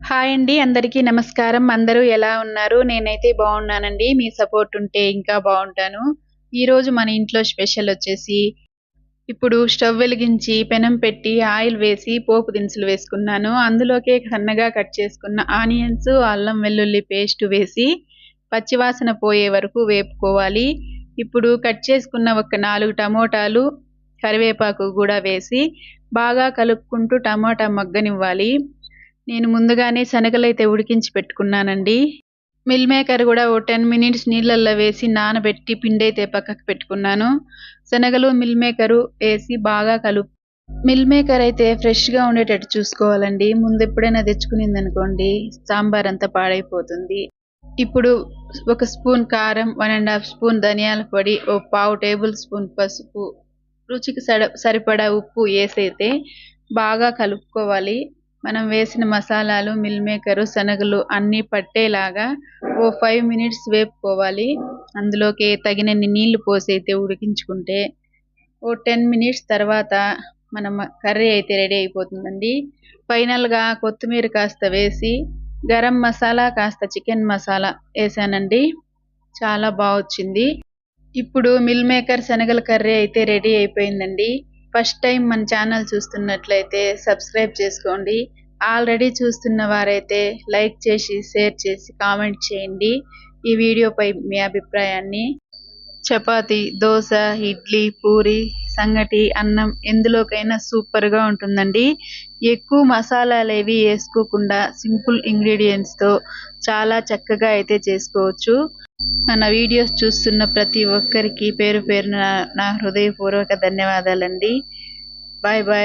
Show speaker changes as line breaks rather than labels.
Hi అండి అందరికీ నమస్కారం. అందరూ ఎలా ఉన్నారు? నేనైతే బాగున్నానండి. మీ సపోర్ట్ ఉంటే ఇంకా బాగుంటాను. ఈరోజు మన ఇంట్లో స్పెషల్ వచ్చేసి ఇప్పుడు స్టవ్ వెలిగించి పెనం పెట్టి ఆయిల్ వేసి పోపు దినుసులు వేసుకున్నాను. అందులోకే సన్నగా కట్ చేసుకున్న ఆనియన్స్ అల్లం వెల్లుల్లి పేస్ట్ వేసి పచ్చివాసన పోయే వరకు వేపుకోవాలి. ఇప్పుడు కట్ చేసుకున్న ఒక నాలుగు టమోటాలు కరివేపాకు కూడా వేసి బాగా కలుపుకుంటూ టమాటా మగ్గనివ్వాలి. నేను ముందుగానే శనగలు అయితే ఉడికించి పెట్టుకున్నానండి. మిల్ మేకర్ కూడా ఓ టెన్ మినిట్స్ నీళ్ళల్లో వేసి నానబెట్టి పిండి అయితే పక్కకు పెట్టుకున్నాను. శనగలు మిల్ మేకరు వేసి బాగా కలుపు మిల్ మేకర్ అయితే ఫ్రెష్గా ఉండేటట్టు చూసుకోవాలండి. ముందు ఎప్పుడైనా తెచ్చుకునింది అనుకోండి సాంబార్ అంతా పాడైపోతుంది. ఇప్పుడు ఒక స్పూన్ కారం వన్ అండ్ హాఫ్ స్పూన్ ధనియాల పొడి ఓ పావు టేబుల్ స్పూన్ పసుపు రుచికి సడ సరిపడా ఉప్పు వేసైతే బాగా కలుపుకోవాలి. మనం వేసిన మసాలాలు మిల్ మేకరు శనగలు అన్నీ పట్టేలాగా ఓ ఫైవ్ మినిట్స్ వేపుకోవాలి. అందులోకి తగినన్ని నీళ్ళు పోసి అయితే ఉడికించుకుంటే ఓ టెన్ మినిట్స్ తర్వాత మన కర్రీ అయితే రెడీ అయిపోతుందండి. ఫైనల్గా కొత్తిమీర కాస్త వేసి గరం మసాలా కాస్త చికెన్ మసాలా వేసానండి. చాలా బాగా వచ్చింది ఇప్పుడు మిల్ మేకర్ శనగల కర్రీ అయితే రెడీ అయిపోయిందండి. ఫస్ట్ టైం మన ఛానల్ చూస్తున్నట్లయితే సబ్స్క్రైబ్ చేసుకోండి. ఆల్రెడీ చూస్తున్న వారైతే లైక్ చేసి షేర్ చేసి కామెంట్ చేయండి. ఈ వీడియోపై మీ అభిప్రాయాన్ని. చపాతి దోశ ఇడ్లీ పూరి సంగటి అన్నం ఎందులోకైనా సూపర్గా ఉంటుందండి. ఎక్కువ మసాలాలు ఏవి వేసుకోకుండా సింపుల్ ఇంగ్రీడియంట్స్తో చాలా చక్కగా అయితే చేసుకోవచ్చు. మన వీడియోస్ చూస్తున్న ప్రతి ఒక్కరికి పేరు పేరున నా హృదయపూర్వక ధన్యవాదాలండి. Bye bye.